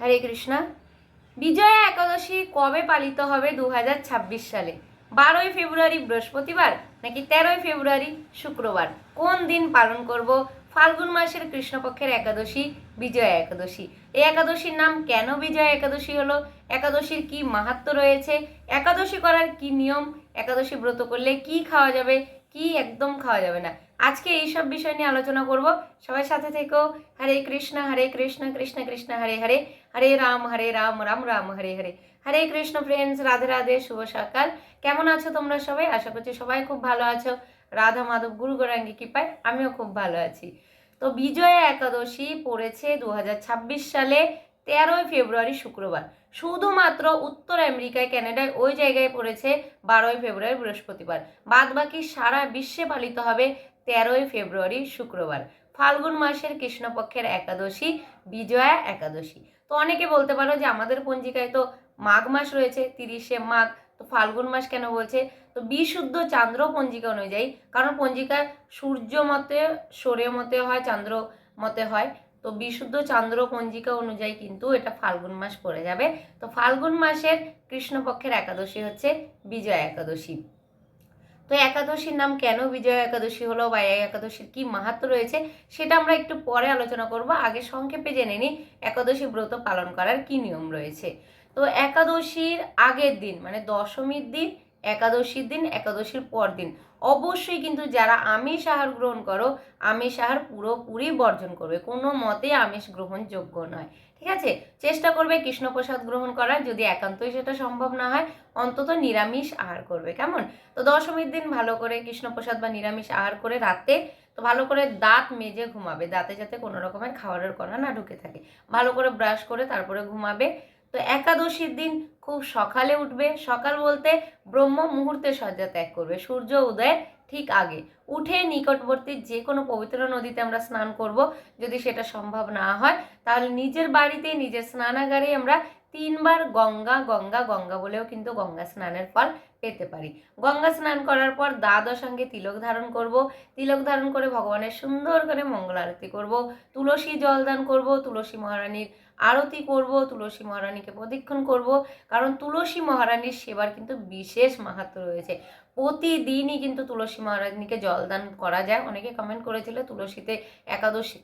হরে কৃষ্ণা। বিজয়া একাদশী কবে পালিত হবে দু হাজার ছাব্বিশ সালে? বারোই ফেব্রুয়ারি বৃহস্পতিবার নাকি তেরোই ফেব্রুয়ারি শুক্রবার? কোন দিন পালন করব? ফাল্গুন মাসের কৃষ্ণপক্ষের একাদশী, বিজয়া একাদশী। এই একাদশীর নাম কেন বিজয়া একাদশী হলো? একাদশীর কি মাহাত্ম রয়েছে? একাদশী করার কি নিয়ম? একাদশী ব্রত করলে কি খাওয়া যাবে? কি একদম খাওয়া যাবে না? আজকে এইসব বিষয় নিয়ে আলোচনা করব। সবাই সাথে থেকেও হরে কৃষ্ণ হরে কৃষ্ণ কৃষ্ণ কৃষ্ণ, হরে হরে। হরে রাম হরে রাম রাম রাম, হরে হরে। হরে কৃষ্ণ ফ্রেন্ডস রাধে রাধে, শুভ সকাল। কেমন আছো তোমরা সবাই? আশা করছি সবাই খুব ভালো আছো। রাধা মাধব গুরু গৌরাঙ্গী কৃপায় আমিও খুব ভালো আছি। তো বিজয়া একাদশী পড়েছে দু হাজার ছাব্বিশ সালে, তেরোই ফেব্রুয়ারি শুক্রবার। শুধুমাত্র উত্তর আমেরিকায় ক্যানাডায় ওই জায়গায় পড়েছে বারোই ফেব্রুয়ারি বৃহস্পতিবার। বাদ বাকি সারা বিশ্বে পালিত হবে তেরোই ফেব্রুয়ারি শুক্রবার। ফাল্গুন মাসের কৃষ্ণপক্ষের একাদশী, বিজয়া একাদশী। তো অনেকে বলতে পারো যে আমাদের পঞ্জিকায় তো মাঘ মাস রয়েছে, তিরিশে মাঘ, তো ফাল্গুন মাস কেন বলছে? তো বিশুদ্ধ চান্দ্র পঞ্জিকা অনুযায়ী, কারণ পঞ্জিকা সূর্য মতে সূর্য মতে হয়, চান্দ্র মতে হয়, তো বিশুদ্ধ চান্দ্র পঞ্জিকা অনুযায়ী কিন্তু এটা ফাল্গুন মাস পড়ে যাবে। তো ফাল্গুন মাসের কৃষ্ণপক্ষের একাদশী হচ্ছে বিজয়া একাদশী। তো একাদশীর নাম কেন বিজয়া একাদশী হলো বা এই একাদশীর কি মাহাত্ম রয়েছে সেটা আমরা একটু পরে আলোচনা করব। আগে সংক্ষেপে জেনে নিই একাদশী ব্রত পালন করার কি নিয়ম রয়েছে। তো একাদশীর আগের দিন মানে দশমীর দিন, একাদশীর দিন, একাদশীর পর দিন অবশ্যই কিন্তু যারা আমিষ আহার গ্রহণ করো, আমিষ আহার পুরোপুরি বর্জন করবে। কোনো মতে আমিষ গ্রহণযোগ্য নয়। ঠিক আছে? চেষ্টা করবে কৃষ্ণপ্রসাদ গ্রহণ করার, যদি একান্তই সেটা সম্ভব না হয়, অন্তত নিরামিষ আহার করবে, কেমন? তো দশমীর দিন ভালো করে কৃষ্ণপ্রসাদ বা নিরামিষ আহার করে রাতে, তো ভালো করে দাঁত মেজে ঘুমাবে। দাঁতে যাতে কোনো রকমের খাবারের কণা না ঢুকে থাকে। ভালো করে ব্রাশ করে তারপরে ঘুমাবে। তো একাদশীর দিন খুব সকালে উঠবে। সকাল বলতে ব্রহ্ম মুহূর্তে শয্যা ত্যাগ করবে। সূর্য উদয়ের ঠিক আগে। উঠে নিকটবর্তী যে কোনো পবিত্র নদীতে আমরা স্নান করব। যদি সেটা সম্ভব না হয়, তাহলে নিজের বাড়িতে, নিজের স্নানাগারে আমরা তিনবার গঙ্গা গঙ্গা গঙ্গা বলেও কিন্তু গঙ্গা স্নানের ফল পেতে পারি। গঙ্গা স্নান করার পর দ্বাদশাঙ্গে তিলক ধারণ করব। তিলক ধারণ করে ভগবানের সুন্দর করে মঙ্গল আরতি করব। তুলসী জলদান করব, তুলসী মহারানীর আরতি করব, তুলসী মহারানীকে প্রদক্ষিণ করব। কারণ তুলসী মহারানীর সেবার কিন্তু বিশেষ মাহাত্ম রয়েছে। প্রতিদিনই কিন্তু তুলসী মহারানীকে জলদান করা যায়। অনেকে কমেন্ট করেছিল, তুলসীতে একাদশী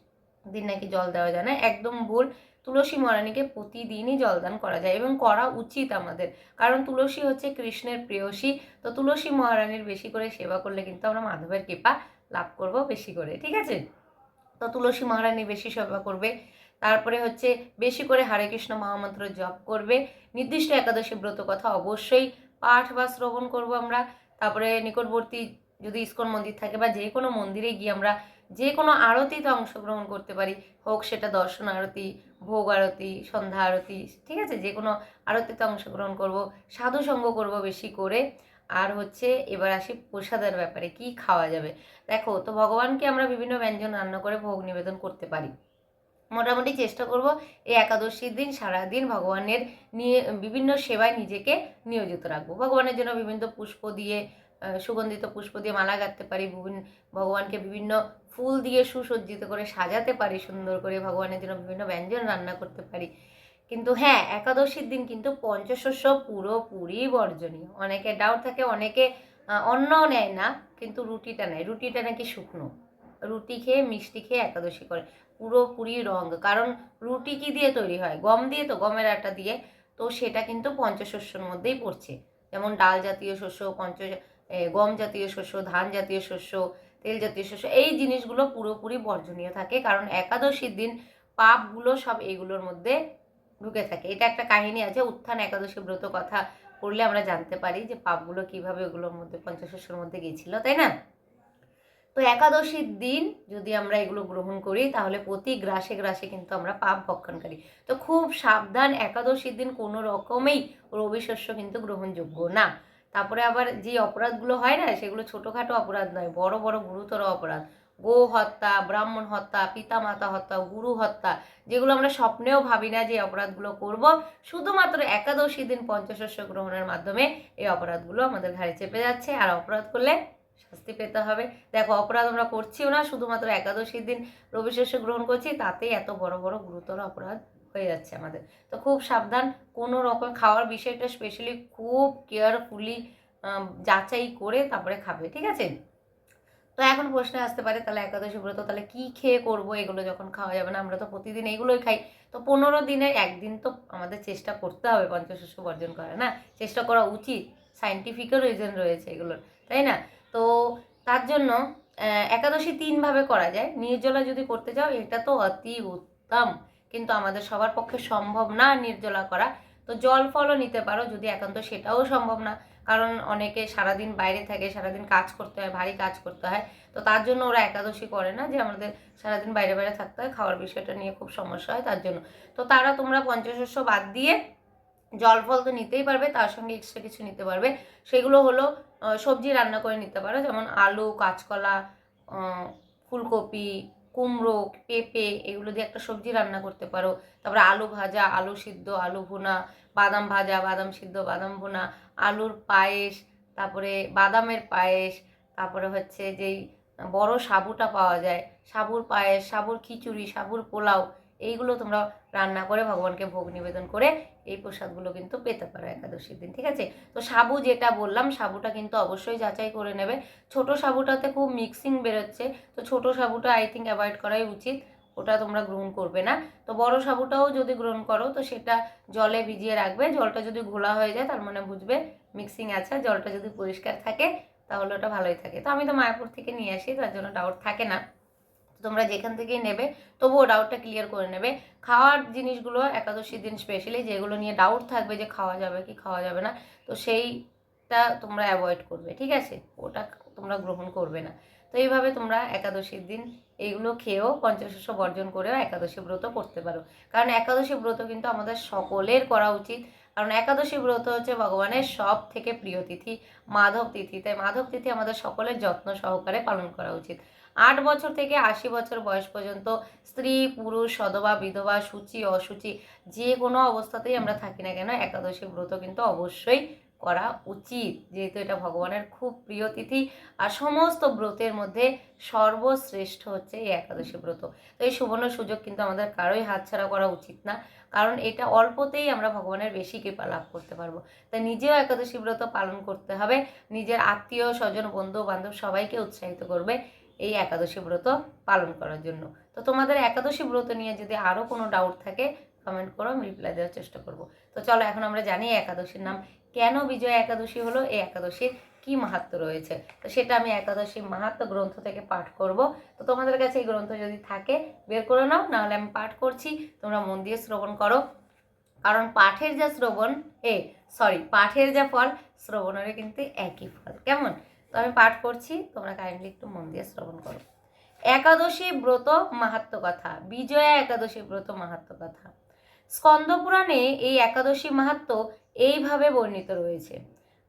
দিন নাকি জল দেওয়া যায় না। একদম ভুল। তুলসী মহারানীকে প্রতিদিনই জলদান করা যায় এবং করা উচিত আমাদের। কারণ তুলসী হচ্ছে কৃষ্ণের প্রেয়সী। তো তুলসী মহারানীর বেশি করে সেবা করলে কিন্তু আমরা মাধবের কৃপা লাভ করব বেশি করে। ঠিক আছে? তো তুলসী মহারানী বেশি সেবা করবে। তারপরে হচ্ছে বেশি করে হরে কৃষ্ণ মহামন্ত্র জপ করবে। নির্দিষ্ট একাদশী ব্রত কথা অবশ্যই পাঠ বা শ্রবণ করব আমরা। তারপরে নিকটবর্তী যদি ইস্কন মন্দির থাকে বা যে কোনো মন্দিরে গিয়ে আমরা যে কোনো আরতিতে অংশগ্রহণ করতে পারি, হোক সেটা দর্শন আরতি, ভোগ আরতি, সন্ধ্যা আরতি, ঠিক আছে যে কোনো আরতিতে অংশগ্রহণ করব, সাধু সঙ্গ করব বেশি করে। আর হচ্ছে এবার আসি প্রসাদের ব্যাপারে, কি খাওয়া যাবে? দেখো, তো ভগবানকে আমরা বিভিন্ন ব্যঞ্জন রান্না করে ভোগ নিবেদন করতে পারি। মোটামুটি চেষ্টা করব এই একাদশীর দিন সারাদিন ভগবানের নিয়ে বিভিন্ন সেবায় নিজেকে নিয়োজিত রাখব। ভগবানের জন্য বিভিন্ন পুষ্প দিয়ে সুগন্ধিত পুষ্প দিয়ে মালা গাঁথতে পারি বিভিন্ন ভগবানকে বিভিন্ন ফুল দিয়ে সুসজ্জিত করে সাজাতে পারি সুন্দর করে ভগবানের জন্য বিভিন্ন ব্যঞ্জন রান্না করতে পারি। কিন্তু হ্যাঁ একাদশীর দিন কিন্তু পঞ্চশস্য পুরোপুরি বর্জনীয়। অনেকে ডাউট থাকে অনেকে আহ, অন্নও নেয় না কিন্তু রুটিটা নেয়। রুটিটা নাকি শুকনো। রুটি খেয়ে মিষ্টি খেয়ে একাদশী করে। পুরোপুরি রং কারণ রুটি কি দিয়ে তৈরি হয়? গম দিয়ে তো, গমের আটা দিয়ে। তো সেটা কিন্তু পঞ্চশস্যর মধ্যেই পড়ছে। যেমন ডাল জাতীয় শস্য, পঞ্চ গম জাতীয় শস্য, ধান জাতীয় শস্য, তেল জাতীয় শস্য, এই জিনিসগুলো পুরোপুরি বর্জনীয় থাকে। কারণ একাদশীর দিন পাপগুলো সব এইগুলোর মধ্যে ঢুকে থাকে। এটা একটা কাহিনী আছে, উত্থান একাদশী ব্রত কথা পড়লে আমরা জানতে পারি যে পাপগুলো কীভাবে ওগুলোর মধ্যে, পঞ্চশস্যর মধ্যে গিয়েছিল, তাই না? তো একাদশীর দিন যদি আমরা এগুলো গ্রহণ করি, তাহলে প্রতি গ্রাসে গ্রাসে কিন্তু আমরা পাপ ভক্ষণকারী। তো খুব সাবধান, একাদশীর দিন কোনো রকমেই রবি শস্য কিন্তু গ্রহণযোগ্য না। তারপরে আবার যে অপরাধগুলো হয় না, সেগুলো ছোটোখাটো অপরাধ নয়, বড় বড় গুরুতর অপরাধ। গো হত্যা, ব্রাহ্মণ হত্যা, পিতা মাতা হত্যা, গুরু হত্যা, যেগুলো আমরা স্বপ্নেও ভাবি না যে অপরাধগুলো করব। শুধুমাত্র একাদশী দিন পঞ্চশস্য গ্রহণের মাধ্যমে এই অপরাধগুলো আমাদের ঘাড়ে চেপে যাচ্ছে। আর অপরাধ করলে শাস্তি পেতে হবে। দেখো, অপরাধ আমরা করছিও না, শুধুমাত্র একাদশীর দিন রবিশস্য গ্রহণ করছি, তাতেই এত বড় বড়, গুরুতর অপরাধ হয়ে যাচ্ছে আমাদের। তো খুব সাবধান, কোনো রকম খাওয়ার বিষয়টা স্পেশালি খুব কেয়ারফুলি যাচাই করে তারপরে খাবে, ঠিক আছে? তো এখন প্রশ্নে আসতে পারে, তাহলে একাদশী ব্রত তাহলে কি খেয়ে করব? এগুলো যখন খাওয়া যাবে না, আমরা তো প্রতিদিন এইগুলোই খাই। তো পনেরো দিনে একদিন তো আমাদের চেষ্টা করতে হবে, পঞ্চশস্য বর্জন করা না? চেষ্টা করা উচিত সাইন্টিফিকও রিজন রয়েছে এগুলোর, তাই না? তো তার জন্য একাদশী তিনভাবে করা যায়। নির্জলা যদি করতে যাও এটা তো অতি উত্তম। কিন্তু আমাদের সবার পক্ষে সম্ভব না নির্জলা করা। তো জল ফলও নিতে পারো, যদি একান্ত সেটাও সম্ভব না। কারণ অনেকে সারাদিন বাইরে থাকে, সারাদিন কাজ করতে হয়, ভারী কাজ করতে হয়। তো তার জন্য ওরা একাদশী করে না, যে আমাদের সারাদিন বাইরে বাইরে থাকতে হয়, খাওয়ার বিষয়টা নিয়ে খুব সমস্যা হয় তার জন্য। তো তারা তোমরা পঞ্চশস্য বাদ দিয়ে জল ফল তো নিতেই পারবে, তার সঙ্গে এক্সট্রা কিছু নিতে পারবে। সেগুলো হলো সবজি রান্না করে নিতে পারো। যেমন আলু, কাঁচকলা ফুলকপি, কুমড়ো, পেঁপে এগুলো দিয়ে একটা সবজি রান্না করতে পারো। তারপরে আলু ভাজা, আলু সিদ্ধ, আলু ভুনা, বাদাম ভাজা, বাদাম সিদ্ধ, বাদাম ভুনা, আলুর পায়েস, তারপরে বাদামের পায়েস, তারপরে হচ্ছে যেই বড় সাবুটা পাওয়া যায়, সাবুর পায়েস, সাবুর খিচুড়ি, সাবুর পোলাও এইগুলো তোমরা রান্না করে ভগবানকে ভোগ নিবেদন করে এই প্রসাদগুলো কিন্তু পেতে পারো একাদশীর দিন, ঠিক আছে? তো সাবু যেটা বললাম, সাবুটা কিন্তু অবশ্যই যাচাই করে নেবে। ছোট সাবুটাতে খুব মিক্সিং বেরোচ্ছে। তো ছোট সাবুটা আই থিঙ্ক অ্যাভয়েড করাই উচিত। ওটা তোমরা গ্রহণ করবে না। তো বড় সাবুটাও যদি গ্রহণ করো, তো সেটা জলে ভিজিয়ে রাখবে। জলটা যদি ঘোলা হয়ে যায়, তার মানে বুঝবে মিক্সিং আছে। জলটা যদি পরিষ্কার থাকে, তাহলে ওটা ভালোই থাকে। তো আমি তো মায়াপুর থেকে নিয়ে আসি, তার জন্য ডাউট থাকে না। তোমরা যেখান থেকেই নেবে, তবুও ডাউটটা ক্লিয়ার করে নেবে। খাওয়ার জিনিসগুলো একাদশীর দিন স্পেশালি যেগুলো নিয়ে ডাউট থাকবে যে খাওয়া যাবে কি খাওয়া যাবে না, তো সেইটা তোমরা অ্যাভয়েড করবে, ঠিক আছে? ওটা তোমরা গ্রহণ করবে না। তো এইভাবে তোমরা একাদশীর দিন এইগুলো খেয়েও, পঞ্চশস্য বর্জন করেও একাদশী ব্রত করতে পারো। কারণ একাদশী ব্রত কিন্তু আমাদের সকলের করা উচিত। কারণ একাদশী ব্রত হচ্ছে ভগবানের সব থেকে প্রিয় তিথি, মাধব তিথি। তাই মাধব তিথি আমাদের সকলের যত্ন সহকারে পালন করা উচিত। আট বছর থেকে আশি বছর বয়স পর্যন্ত স্ত্রী, পুরুষ সধবা বিধবা, সূচি, অসুচি, যে কোনো অবস্থাতেই আমরা থাকি না কেন, একাদশী ব্রত কিন্তু অবশ্যই করা উচিত। যেহেতু এটা ভগবানের খুব প্রিয় তিথি, আর সমস্ত ব্রতের মধ্যে সর্বশ্রেষ্ঠ হচ্ছে এই একাদশী ব্রত। তো এই সুবর্ণ সুযোগ কিন্তু আমাদের কারোই হাতছাড়া করা উচিত না, কারণ এটা অল্পতেই আমরা ভগবানের বেশি কৃপা লাভ করতে পারব। তাই নিজেও একাদশী ব্রত পালন করতে হবে, নিজের আত্মীয়, স্বজন বন্ধু বান্ধব সবাইকে উৎসাহিত করবে এই একাদশী ব্রত পালন করার জন্য। তো তোমাদের একাদশী ব্রত নিয়ে যদি আরও কোনো ডাউট থাকে কমেন্ট করো, আমি রিপ্লাই দেওয়ার চেষ্টা করব। তো চলো, এখন আমরা জানি একাদশীর নাম। কেন বিজয়া একাদশী হলো? এই একাদশীর কি মাহাত্ম রয়েছে? তো সেটা আমি একাদশী মাহাত্ম গ্রন্থ থেকে পাঠ করব। তো তোমাদের কাছে এই গ্রন্থ যদি থাকে, বের করে নাও, নাহলে আমি পাঠ করছি। তোমরা মন দিয়ে শ্রবণ করো। কারণ পাঠের যা শ্রবণ, এ সরি পাঠের যা ফল, শ্রবণেরও কিন্তু একই ফল। কেমন? আমি পাঠ করছি, তোমরা কাইন্ডলি একটু মন দিয়ে শ্রবণ করো। একাদশী ব্রত মাহাত্ম কথা, বিজয়া একাদশী ব্রত মাহাত্ম কথা। স্কন্দপুরাণে এই একাদশী মাহাত্ম এইভাবে বর্ণিত রয়েছে।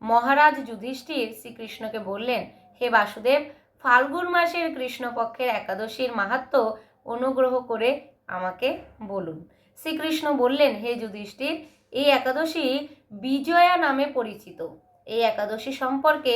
মহারাজ যুধিষ্ঠির শ্রীকৃষ্ণকে বললেন, হে বাসুদেব, ফাল্গুন মাসের কৃষ্ণপক্ষের একাদশীর মাহাত্ম অনুগ্রহ করে আমাকে বলুন। শ্রীকৃষ্ণ বললেন, হে যুধিষ্ঠির, এই একাদশী বিজয়া নামে পরিচিত। এই একাদশী সম্পর্কে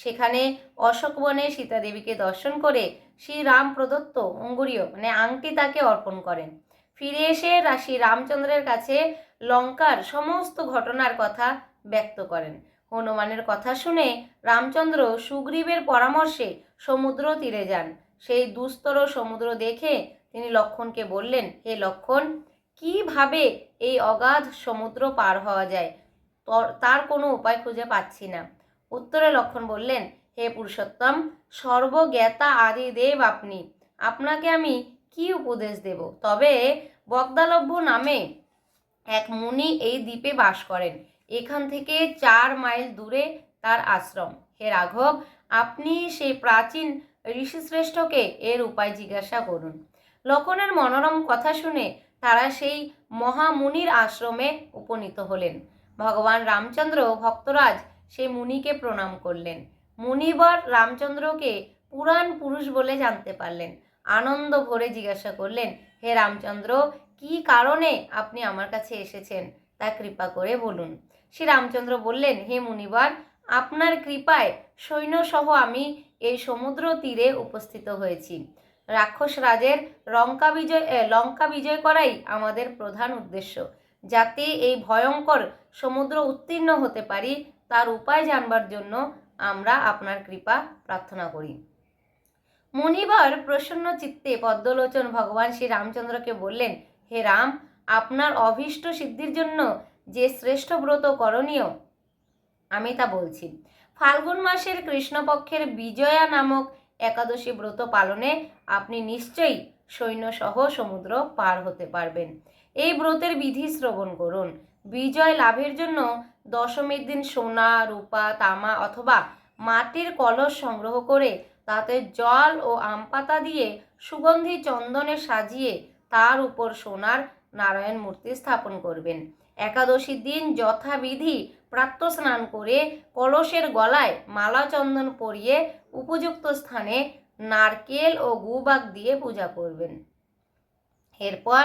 সেখানে অশোক বনে সীতা দেবীকে দর্শন করে শ্রীরাম প্রদত্ত অঙ্গুরীয় মানে আংটি তাকে অর্পণ করেন। ফিরে এসে শ্রী রামচন্দ্রের কাছে লঙ্কার সমস্ত ঘটনার কথা ব্যক্ত করেন। হনুমানের কথা শুনে রামচন্দ্র সুগ্রীবের পরামর্শে সমুদ্র তীরে যান। সেই দুস্তর সমুদ্র দেখে তিনি লক্ষণকে বললেন, হে লক্ষণ, কীভাবে এই অগাধ সমুদ্র পার হওয়া যায়? তার কোনো উপায় খুঁজে পাচ্ছি না। উত্তরে লক্ষণ বললেন, হে পুরুষোত্তম, সর্বজ্ঞাতা আদি দেব আপনি। আপনাকে আমি কি উপদেশ দেব? তবে বগদালভ্য নামে এক মুনি এই দ্বীপে বাস করেন। এখান থেকে চার মাইল দূরে তার আশ্রম। হে রাঘব, আপনি সেই প্রাচীন ঋষিশ্রেষ্ঠকে এর উপায় জিজ্ঞাসা করুন। লক্ষণের মনোরম কথা শুনে তারা সেই মহামুনির আশ্রমে উপনীত হলেন। ভগবান রামচন্দ্র ভক্তরাজ সেই মুনিকে প্রণাম করলেন। মুনিবর রামচন্দ্রকে পুরাণ পুরুষ বলে জানতে পারলেন। আনন্দ ভরে জিজ্ঞাসা করলেন, হে রামচন্দ্র, কি কারণে আপনি আমার কাছে এসেছেন তা কৃপা করে বলুন। শ্রী রামচন্দ্র বললেন, হে মুনিবার, আপনার কৃপায় সৈন্যসহ আমি এই সমুদ্র তীরে উপস্থিত হয়েছি। রাক্ষস রাজের লঙ্কা বিজয় লঙ্কা বিজয় করাই আমাদের প্রধান উদ্দেশ্য। যাতে এই ভয়ঙ্কর সমুদ্র উত্তীর্ণ হতে পারি তার উপায় জানবার জন্য আমরা আপনার কৃপা প্রার্থনা করি। মুনিবার প্রসন্ন চিত্তে পদ্মলোচন ভগবান শ্রী রামচন্দ্রকে বললেন, হে রাম, আপনার অভীষ্ট সিদ্ধির জন্য যে শ্রেষ্ঠ ব্রত করণীয়। আমি তা বলছি। ফাল্গুন মাসের কৃষ্ণপক্ষের বিজয়া নামক একাদশী ব্রত পালনে আপনি নিশ্চয়ই সৈন্যসহ সমুদ্র পার হতে পারবেন। এই ব্রতের বিধি শ্রবণ করুন। বিজয় লাভের জন্য দশমীর দিন সোনা, রূপা, তামা অথবা মাটির কলস সংগ্রহ করে তাতে জল ও আম পাতা দিয়ে সুগন্ধি চন্দনে সাজিয়ে তার উপর সোনার নারায়ণ মূর্তি স্থাপন করবেন। একাদশীর দিন যথাবিধি প্রাত্য স্নান করে কলসের গলায় মালা চন্দন পরিয়ে উপযুক্ত স্থানে নারকেল ও গুবাক দিয়ে পূজা করবেন। এরপর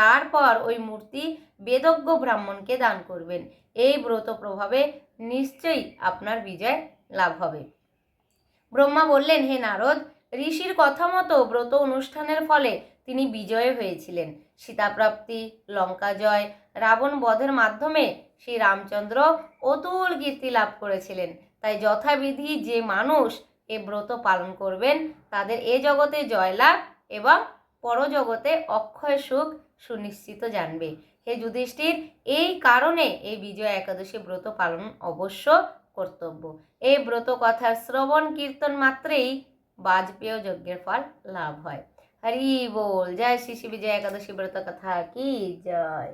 তারপর ওই মূর্তি বেদজ্ঞ ব্রাহ্মণকে দান করবেন। এই ব্রত প্রভাবে নিশ্চয়ই আপনার বিজয় লাভ হবে। ব্রহ্মা বললেন, হে নারদ, ঋষির কথা মতো ব্রত অনুষ্ঠানের ফলে তিনি বিজয় হয়েছিলেন। সীতাপ্রাপ্তি লঙ্কা জয় রাবণ বধের মাধ্যমে শ্রী রামচন্দ্র অতুল কীর্তি লাভ করেছিলেন। তাই যথাবিধি যে মানুষ এ ব্রত পালন করবেন, তাদের এ জগতে জয়লাভ এবং পরজগতে অক্ষয় সুখ সুনিশ্চিত জানবে। হে যুধিষ্ঠির, এই কারণে এই বিজয় একাদশী ব্রত পালন অবশ্য কর্তব্য। এই ব্রত কথার শ্রবণ কীর্তন মাত্রেই বাজপেয় যজ্ঞের ফল লাভ হয়। হরি বল, জয় শ্রী বিজয় একাদশী ব্রত কথা কি জয়?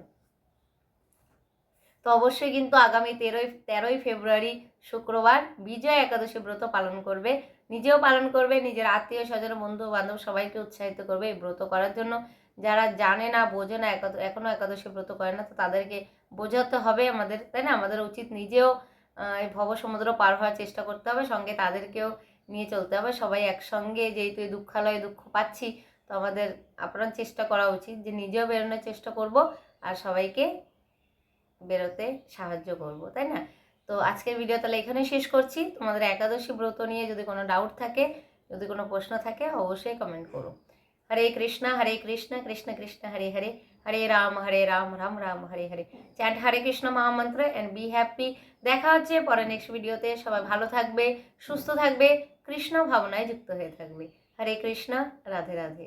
তো অবশ্যই কিন্তু আগামী তেরোই তেরোই ফেব্রুয়ারি শুক্রবার বিজয় একাদশী ব্রত পালন করবে। নিজেও পালন করবে, নিজের আত্মীয় স্বজন বন্ধু বান্ধব সবাইকে উৎসাহিত করবে এই ব্রত করার জন্য। যারা জানে না, বোঝে না, একাদ- এখনও একাদশী ব্রত করে না, তো তাদেরকে বোঝাতে হবে আমাদের, তাই না? আমাদের উচিত নিজেও এই ভব সমুদ্র পার হওয়ার চেষ্টা করতে হবে, সঙ্গে তাদেরকেও নিয়ে চলতে হবে। সবাই একসঙ্গে যেহেতু এই দুঃখালয়ে দুঃখ পাচ্ছি, তো আমাদের আপ্রাণ চেষ্টা করা উচিত যে নিজেও বেরোনোর চেষ্টা করব আর সবাইকে বেরোতে সাহায্য করব, তাই না? তো আজকের ভিডিও তাহলে এখানে শেষ করছি। তোমাদের একাদশী ব্রত নিয়ে যদি কোনো ডাউট থাকে, যদি কোনো প্রশ্ন থাকে, অবশ্যই কমেন্ট করো। হরে কৃষ্ণ হরে কৃষ্ণ কৃষ্ণ কৃষ্ণ হরে হরে হরে রাম হরে রাম রাম রাম হরে হরে চ্যাট হরে কৃষ্ণ মহামন্ত্র অ্যান্ড বি হ্যাপি দেখা হচ্ছে পরে নেক্সট ভিডিওতে সবাই ভালো থাকবে, সুস্থ থাকবে, কৃষ্ণ ভাবনায় যুক্ত হয়ে থাকবে। হরে কৃষ্ণ রাধে রাধে